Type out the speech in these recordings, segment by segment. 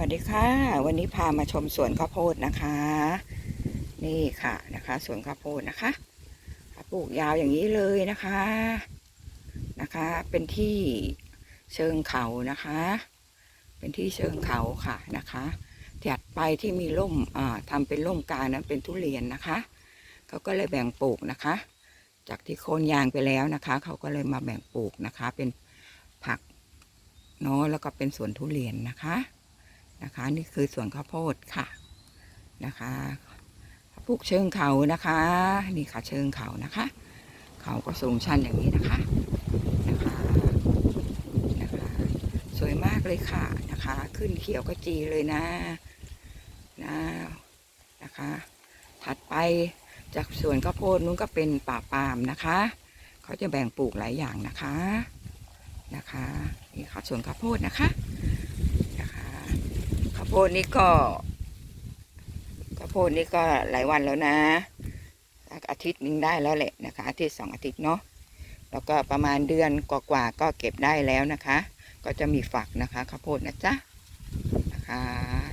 วัสดีค่ะ วันนี้พามาชมสวนข้าวโพดนะคะ นี่ค่ะนะคะ สวนข้าวโพดนะคะปลูกยาวอย่างนี้เลยนะคะนะคะ เป็นที่เชิงเขานะคะ เป็นที่เชิงเขาค่ะนะคะถัดไปที่มีร่มอ่าทำเป็นร่มกลางนั้นเป็นทุเรียนนะคะเขาก็เลยแบ่งปลูกนะคะ จากที่โคนยางไปแล้วนะคะเขาก็เลยมาแบ่งปลูกนะคะ เป็นผักเนาะแล้วก็เป็นสวนทุเรียนนะคะ นะคะ นี่คือสวนข้าวโพดค่ะนะคะปลูกเชิงเขานะคะ นี่ค่ะเชิงเขานะคะ เขาก็สูงชันอย่างนี้นะคะนะคะนะคะ สวยมากเลยค่ะนะคะ ขึ้นเขียวกระจีเลยนะนะนะคะ ถัดไปจากสวนข้าวโพดนู้นก็เป็นป่าปาล์มนะคะ เขาจะแบ่งปลูกหลายอย่างนะคะนะคะ นี่ค่ะสวนข้าวโพดนะคะ โพดนี่ก็ข้าวโพดนี่ก็หลายวันแล้วนะ อาทิตย์หนึ่งได้แล้วแหละนะคะ อาทิตย์สองอาทิตย์เนาะแล้วก็ประมาณเดือนกว่าๆก็เก็บได้แล้วนะคะ ก็จะมีฝักนะคะข้าวโพดนะจ๊ะนะคะ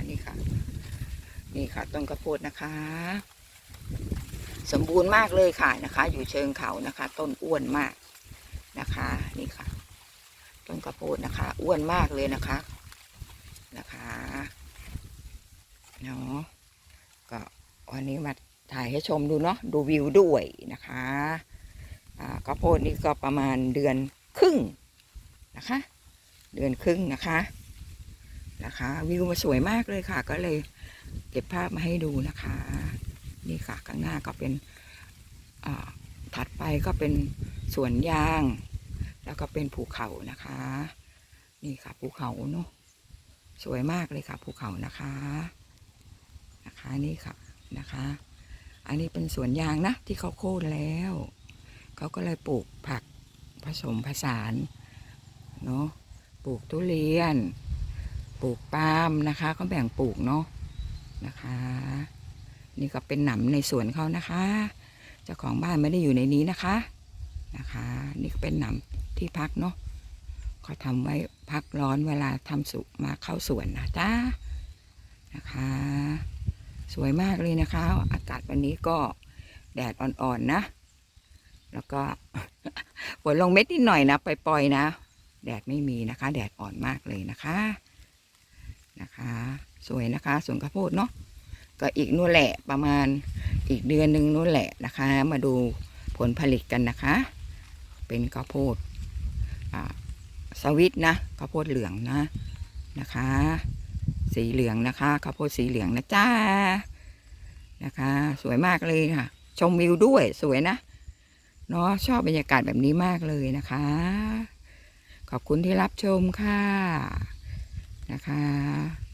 นี่ค่ะ นี่ค่ะต้นข้าวโพดนะคะ สมบูรณ์มากเลยค่ะนะคะ อยู่เชิงเขานะคะ ต้นอ้วนมากนะคะ นี่ค่ะ ต้นข้าวโพดนะคะ อ้วนมากเลยนะคะนะคะ เนาะก็วันนี้มาถ่ายให้ชมดูเนาะดูวิวด้วยนะคะอ่าข้าวโพดนี่ก็ประมาณเดือนครึ่งนะคะ เดือนครึ่งนะคะนะคะ วิวมาสวยมากเลยค่ะ ก็เลยเก็บภาพมาให้ดูนะคะ นี่ค่ะข้างหน้าก็เป็นอ่าถัดไปก็เป็นสวนยาง แล้วก็เป็นภูเขานะคะ นี่ค่ะภูเขาเนาะสวยมากเลยค่ะภูเขานะคะ นะคะนี่ค่ะนะคะ อันนี้เป็นสวนยางนะ ที่เขาโค่นแล้ว เขาก็เลยปลูกผักผสมผสานเนาะปลูกทุเรียน ปลูกปาล์มนะคะเขาแบ่งปลูกเนาะนะคะ นี่ก็เป็นหนำในสวนเขานะคะเจ้าของบ้านไม่ได้อยู่ในนี้นะคะนะคะ นี่ก็เป็นหนำที่พักเนาะเขาทำไว้พักร้อนเวลาทำสุมาเข้าสวนนะจ้านะคะ สวยมากเลยนะคะ อากาศวันนี้ก็แดดอ่อนๆนะ แล้วก็ฝนลงเม็ดนิดหน่อยนะปล่อยๆนะ แดดไม่มีนะคะ แดดอ่อนมากเลยนะคะนะคะ สวยนะคะสวนข้าวโพดเนาะก็อีกนู่นแหละประมาณอีกเดือนหนึ่งนู่นแหละนะคะ มาดูผลผลิตกันนะคะ เป็นข้าวโพดสวิตนะข้าวโพดเหลืองนะนะคะ สีเหลืองนะคะข้าวโพดสีเหลืองนะจ้านะคะ สวยมากเลยค่ะ ชมวิวด้วยสวยนะเนาะชอบบรรยากาศแบบนี้มากเลยนะคะ ขอบคุณที่รับชมค่ะนะคะ